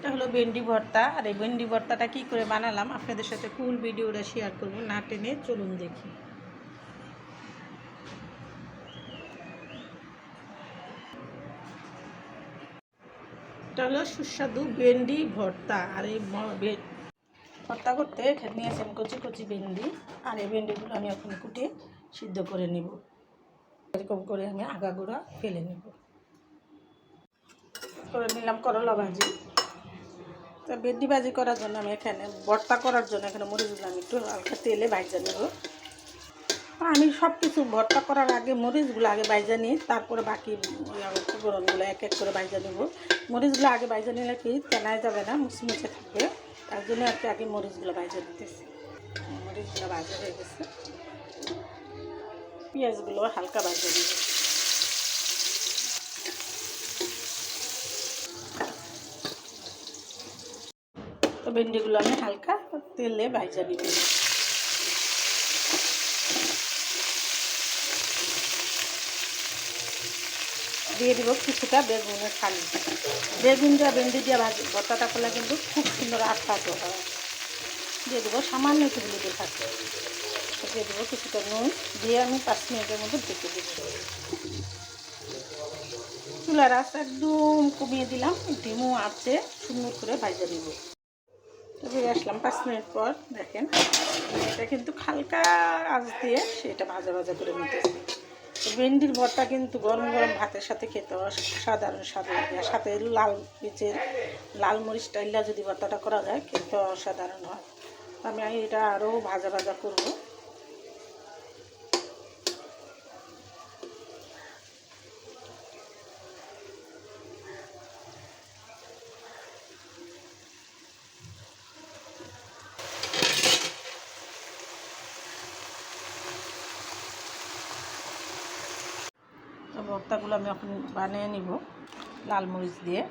এটা হলো ভেন্ডি ভর্তা, আর এই ভেন্ডি ভর্তাটা কী করে বানালাম আপনাদের সাথে ফুল ভিডিওটা শেয়ার করব, না টেনে চলুন দেখি। এটা হলো সুস্বাদু ভেন্ডি ভর্তা, আর এই ভর্তা করতে এখানে নিয়েছি আমি কচি কচি ভেন্ডি, আর এই ভেন্ডিগুলো আমি এখন কুটে সিদ্ধ করে নিব। এরকম করে আমি আগাগোড়া ফেলে নেব। করে নিলাম করলা ভাজি। তো ভেন্ডি ভাজি করার জন্য আমি এখানে ভর্তা করার জন্য এখানে মরিচগুলো আমি একটু হালকা তেলে ভাজা নেব। আমি সব কিছু ভর্তা করার আগে মরিচগুলো আগে বাইজা নিই, তারপরে বাকি গরমগুলো এক এক করে বাইজা নেব। মরিচগুলো আগে বাইজা নিলে কি তেনায় যাবে না, মুচমুচে থাকবে, তার জন্য আর কি আগে মরিচগুলো বাইজা নিতেছি। মরিচগুলো ভাজা হয়ে গেছে। পেঁয়াজগুলো হালকা ভাজা নেব। ভেন্ডিগুলো আমি হালকা তেলে ভাজা নিব। দিয়ে দিব কিছুটা বেগুনের খালি। বেগুন দিয়ে ভেন্ডি দিয়ে ভাজি, ভর্তাটা করলে কিন্তু খুব সুন্দর আটকাতে হয়। দিয়ে দেবো সামান্য একটু হলুদের থাকে দিয়ে দেবো কিছুটা নুন দিয়ে আমি পাঁচ মিনিটের মধ্যে ঢেকে দেবো। চুলার আঁচ একদম কমিয়ে দিলাম, ডিমও আছে, সুন্দর করে ভাজা নিব। ফিরে আসলাম পাঁচ মিনিট পর, দেখেন। এটা কিন্তু হালকা আঁচ দিয়ে সেটা ভাজা ভাজা করে নিতেছি। ভেন্ডির ভর্তা কিন্তু গরম গরম ভাতের সাথে খেতে অসাধারণ স্বাদ লাগে। আর সাথে লাল পিচের লাল মরিচ টাইলা যদি ভর্তাটা করা যায়, খেতে অসাধারণ হয়। আমি এটা আরও ভাজা ভাজা করব তো ভর্তাগুলো আমি এখন বানিয়ে নিব লাল মরিচ দিয়ে।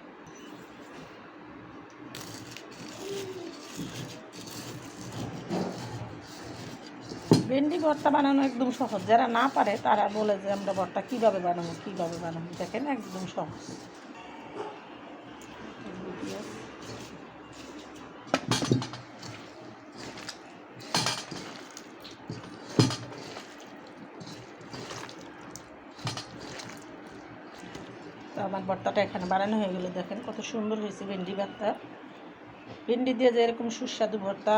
ভেন্ডি ভর্তা বানানো একদম সহজ। যারা না পারে, তারা বলে যে আমরা ভর্তা কীভাবে বানাবো কীভাবে বানাবো, দেখেন একদম সহজ। তো আমার ভর্তাটা এখানে বানানো হয়ে গেলো দেখেন কত সুন্দর হয়েছে ভেন্ডি ভর্তা। ভেন্ডি দিয়ে যে এরকম সুস্বাদু ভর্তা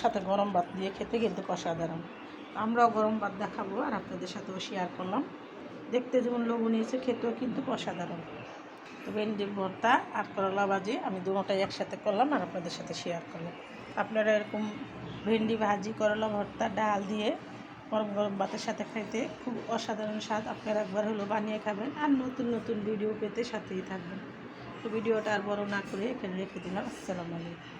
সাথে গরম ভাত দিয়ে খেতে কিন্তু অসাধারণ। আমরাও গরম ভাত দেখাবো আর আপনাদের সাথেও শেয়ার করলাম। দেখতে যেমন লোভনীয় হয়েছে, খেতেও কিন্তু অসাধারণ। তো ভেন্ডির ভর্তা আর করলা ভাজি আমি দুটোটাই একসাথে করলাম আর আপনাদের সাথে শেয়ার করলাম। আপনারা এরকম ভেন্ডি ভাজি, করলা ভর্তা, ডাল দিয়ে গরম গরম ভাতের সাথে খাইতে খুব অসাধারণ স্বাদ। আপনারা একবার হলো বানিয়ে খাবেন আর নতুন নতুন ভিডিও পেতে সাথেই থাকবেন। তো ভিডিওটা আর বড় না করে এখানে রেখে দিলাম। আসসালামু আলাইকুম।